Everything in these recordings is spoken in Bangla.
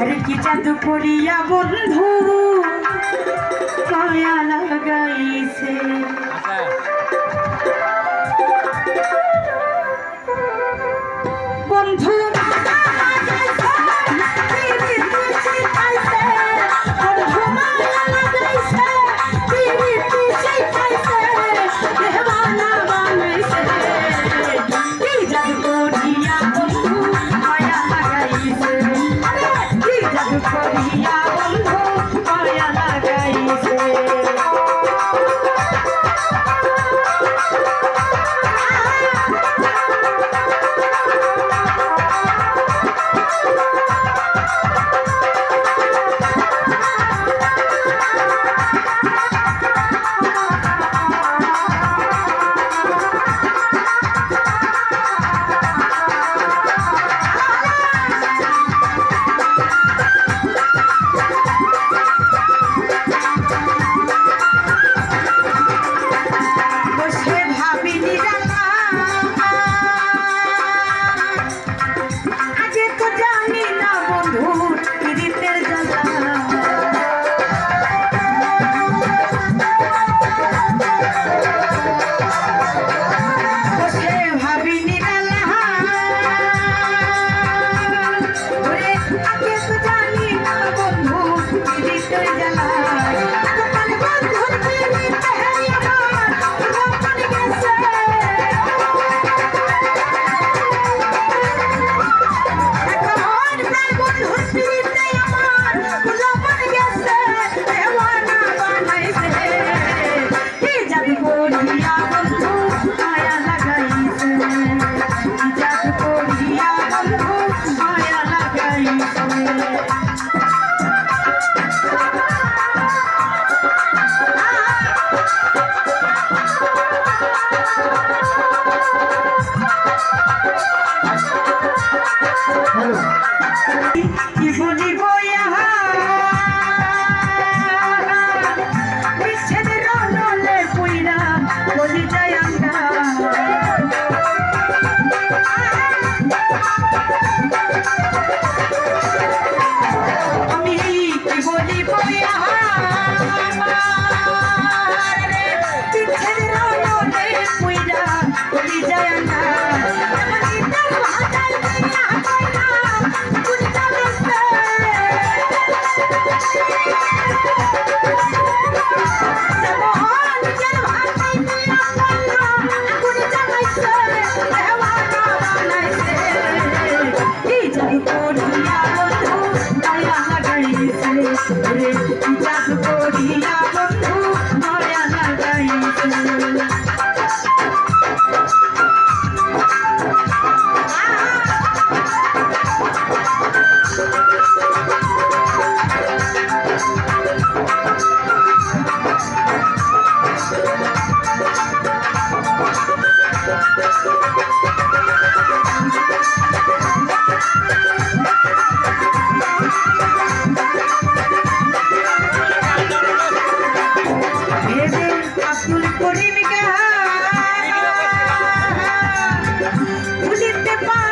আরে কি চাঁদ করিয়া বন্ধু মায়া লাগাইছে? জীবনী Thank you. আব্দুল করিম কে পুলিশে পা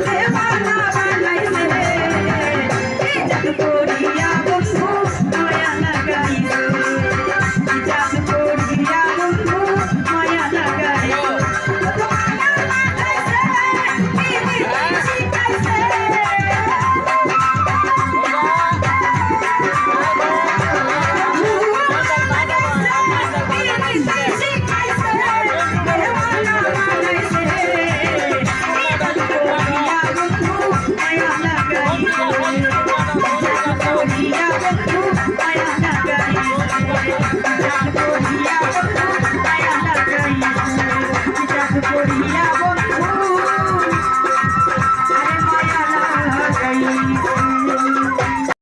live